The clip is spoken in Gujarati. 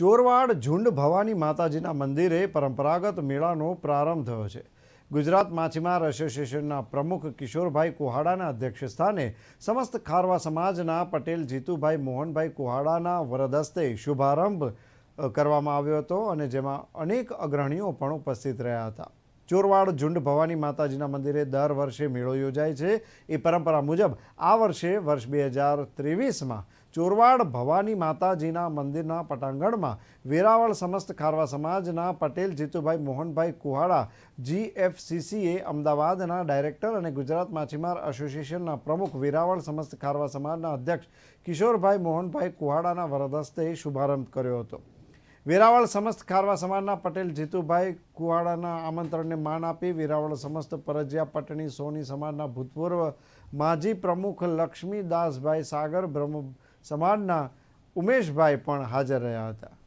ચોરવાડ ઝુંડ ભવાની માતાજીના મંદિરે પરંપરાગત મેળાનો પ્રારંભ થયો છે. ગુજરાત માછીમાર એસોસિએશનના પ્રમુખ કિશોરભાઈ કુહાડાના અધ્યક્ષસ્થાને સમસ્ત ખારવા સમાજના પટેલ, જીતુભાઈ, મોહનભાઈ કુહાડાના વરદસ્તે શુભારંભ કરવામાં આવ્યો હતો અને જેમાં અનેક અગ્રણીઓ પણ ઉપસ્થિત રહ્યા હતા. ચોરવાડ ઝુંડ ભવાની માતાજીના મંદિરે દર વર્ષે મેળો યોજાય છે. એ પરંપરા મુજબ આ વર્ષે વર્ષ બે હજાર ત્રેવીસમાં ચોરવાડ ભવાની માતાજીના મંદિરના પટાંગણમાં વેરાવળ સમસ્ત ખારવા સમાજના પટેલ, જીતુભાઈ મોહનભાઈ કુહાડા, જીએફસીસીએ, અમદાવાદના ડાયરેક્ટર અને ગુજરાત માછીમાર એસોસિએશનના પ્રમુખ, વેરાવળ સમસ્ત ખારવા સમાજના અધ્યક્ષ કિશોરભાઈ મોહનભાઈ કુહાડાના વરદસ્તે શુભારંભ કર્યો હતો. વેરાવળ સમસ્ત ખારવા સમાજના પટેલ જીતુભાઈ કુવાડાના આમંત્રણને માન આપી વેરાવળ સમસ્ત પરજિયા પટણી સોની સમાજના ભૂતપૂર્વ માજી પ્રમુખ લક્ષ્મીદાસભાઈ સાગર બ્રહ્મ સમાજના ઉમેશભાઈ પણ હાજર રહ્યા હતા.